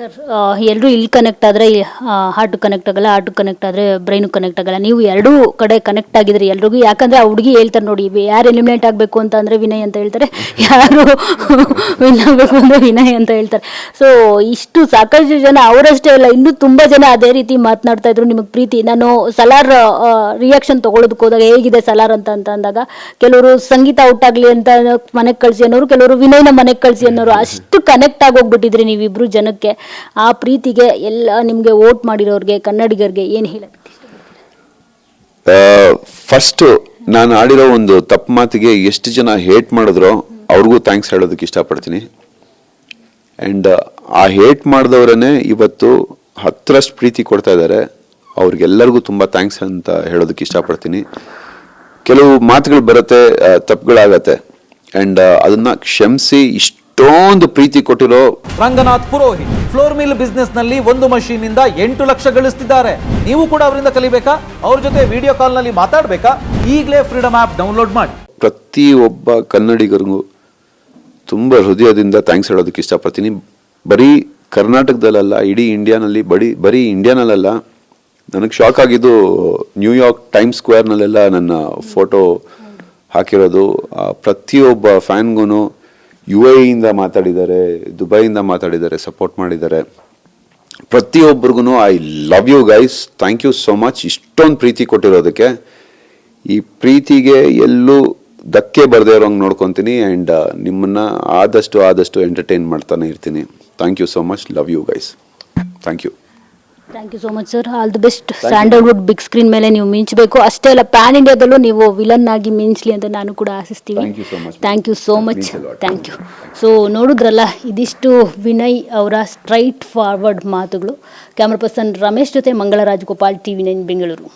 Sir ಎಲ್ಲರೂ ಇಲ್ಲಿ connect ಆದರೆ ಹಾರ್ಟ್ ಕನೆಕ್ಟ್ ಆಗಲ್ಲ ಹಾರ್ಟ್ ಕನೆಕ್ಟ್ ಆದರೆ ಬ್ರೈನು ಕನೆಕ್ಟ್ ಆಗಲ್ಲ. ನೀವು ಎರಡೂ ಕಡೆ ಕನೆಕ್ಟ್ ಆಗಿದ್ರಿ ಎಲ್ರಿಗೂ. ಯಾಕಂದ್ರೆ ಆ ಹುಡುಗಿ ಹೇಳ್ತಾರೆ ನೋಡಿ ಯಾರು ಎಲಿಮಿನೇಟ್ ಆಗಬೇಕು ಅಂತ ಅಂದರೆ ವಿನಯ್ ಅಂತ ಹೇಳ್ತಾರೆ. ಯಾರು ವಿನ್ ಆಗಬೇಕು ಅಂದರೆ ವಿನಯ್ ಅಂತ ಹೇಳ್ತಾರೆ. ಸೊ ಇಷ್ಟು ಸಾಕಷ್ಟು ಜನ ಅವರಷ್ಟೇ ಅಲ್ಲ, ಇನ್ನೂ ತುಂಬ ಜನ ಅದೇ ರೀತಿ ಮಾತನಾಡ್ತಾ ಇದ್ರು. ನಿಮಗೆ ಪ್ರೀತಿ, ನಾನು ಸಲಾರ್ ರಿಯಾಕ್ಷನ್ ತಗೊಳ್ಳೋದಕ್ಕೆ ಹೋದಾಗ ಹೇಗಿದೆ ಸಲಾರ್ ಅಂತ ಅಂತ ಅಂದಾಗ, ಕೆಲವರು ಸಂಗೀತ ಔಟ್ ಆಗಲಿ ಅಂತ ಮನೆಗೆ ಕಳಿಸಿ ಅನ್ನೋರು, ಕೆಲವರು ವಿನಯ್ನ ಮನೆಗೆ ಕಳಿಸಿ ಅನ್ನೋರು ಅಷ್ಟು ಕನೆಕ್ಟ್ ಆಗೋಗ್ಬಿಟ್ಟಿದ್ರಿ ನೀವಿಬ್ರು ಜನಕ್ಕೆ. ಆ ಪ್ರೀತಿಗೆ ಎಲ್ಲ ನಿಮಗೆ ವೋಟ್ ಮಾಡಿರೋರಿಗೆ, ಕನ್ನಡಿಗರಿಗೆ ಏನು ಹೇಳ ಫಸ್ಟು ನಾನು ಆಡಿರೋ ಒಂದು ತಪ್ಪು ಮಾತಿಗೆ ಎಷ್ಟು ಜನ ಹೇಟ್ ಮಾಡಿದ್ರೋ ಅವ್ರಿಗೂ ಥ್ಯಾಂಕ್ಸ್ ಹೇಳೋದಕ್ಕೆ ಇಷ್ಟಪಡ್ತೀನಿ. ಆ್ಯಂಡ್ ಆ ಹೇಟ್ ಮಾಡಿದವರನ್ನೇ ಇವತ್ತು ಹತ್ತರಷ್ಟು ಪ್ರೀತಿ ಕೊಡ್ತಾ ಇದ್ದಾರೆ. ಅವ್ರಿಗೆಲ್ಲರಿಗೂ ತುಂಬ ಥ್ಯಾಂಕ್ಸ್ ಅಂತ ಹೇಳೋದಕ್ಕೆ ಇಷ್ಟಪಡ್ತೀನಿ. ಕೆಲವು ಮಾತುಗಳು ಬರುತ್ತೆ ತಪ್ಪುಗಳಾಗತ್ತೆ. ಆ್ಯಂಡ್ ಅದನ್ನ ಕ್ಷಮಿಸಿ ಇಷ್ಟೊಂದು ಪ್ರೀತಿ ಕೊಟ್ಟಿರೋ ರಂಗನಾಥ್ ಪುರೋಹಿತ್ ಫ್ಲೋರ್ ಮಿಲ್ ಬಿಸ್ನೆಸ್ನಲ್ಲಿ ಒಂದು ಮಷೀನ್ ಇಂದ ಎಂಟು ಲಕ್ಷ ಗಳಿಸ್ತಿದ್ದಾರೆ. ನೀವು ಕೂಡ ಅವರಿಂದ ಕಲಿಬೇಕಾ? ಅವ್ರ ಜೊತೆ ವಿಡಿಯೋ ಕಾಲ್ನಲ್ಲಿ ಮಾತಾಡ್ಬೇಕಾ? ಈಗಲೇ ಫ್ರೀಡಮ್ ಆಪ್ ಡೌನ್ಲೋಡ್ ಮಾಡಿ. ಪ್ರತಿ ಒಬ್ಬ ಕನ್ನಡಿಗರಿಗೂ ತುಂಬ ಹೃದಯದಿಂದ ಥ್ಯಾಂಕ್ಸ್ ಹೇಳೋದಕ್ಕೆ ಇಷ್ಟಪಡ್ತೀನಿ. ಬರೀ ಕರ್ನಾಟಕದಲ್ಲ ಇಡೀ ಇಂಡಿಯಾನಲ್ಲಿ ಬಡಿ ಬರೀ ಇಂಡಿಯಾನಲ್ಲ ನನಗೆ ಶಾಕ್ ಆಗಿದ್ದು ನ್ಯೂಯಾರ್ಕ್ ಟೈಮ್ ಸ್ಕ್ವೇರ್ನಲ್ಲೆಲ್ಲ ನನ್ನ ಫೋಟೋ ಹಾಕಿರೋದು. ಪ್ರತಿಯೊಬ್ಬ ಫ್ಯಾನ್ಗೂ ಯು ಎ ಇಂದ ಮಾತಾಡಿದ್ದಾರೆ, ದುಬೈಯಿಂದ ಮಾತಾಡಿದ್ದಾರೆ, ಸಪೋರ್ಟ್ ಮಾಡಿದ್ದಾರೆ. ಪ್ರತಿಯೊಬ್ಬರಿಗೂ I love you guys, thank you so much. ಇಷ್ಟೊಂದು ಪ್ರೀತಿ ಕೊಟ್ಟಿರೋದಕ್ಕೆ. ಈ ಪ್ರೀತಿಗೆ ಎಲ್ಲೂ ಧಕ್ಕೆ ಬರದೇ ಇರೋಂಗೆ ನೋಡ್ಕೊತೀನಿ ಆ್ಯಂಡ್ ನಿಮ್ಮನ್ನು ಆದಷ್ಟು ಆದಷ್ಟು ಎಂಟರ್ಟೈನ್ ಮಾಡ್ತಾನೆ ಇರ್ತೀನಿ. Thank you so much. Love you guys. Thank you. Thank you so much sir all the best Sandalwood big screen ಮೇಲೆ ನೀವು ಮಿಂಚಬೇಕು. ಅಷ್ಟೇ ಅಲ್ಲ ಪ್ಯಾನ್ ಇಂಡಿಯಾದಲ್ಲೂ ನೀವು ವಿಲನ್ ಆಗಿ ಮಿಂಚಲಿ ಅಂತ ನಾನು ಕೂಡ ಆಶಿಸ್ತೀವಿ. Thank you so much. Thank you so ನೋಡಿದ್ರಲ್ಲ ಇದಿಷ್ಟು ವಿನಯ್ ಅವರ ಸ್ಟ್ರೈಟ್ ಫಾರ್ವರ್ಡ್ ಮಾತುಗಳು. ಕ್ಯಾಮ್ರಾ ಪರ್ಸನ್ ರಮೇಶ್ ಜೊತೆ Mangala Gopal T V nine Bengaluru.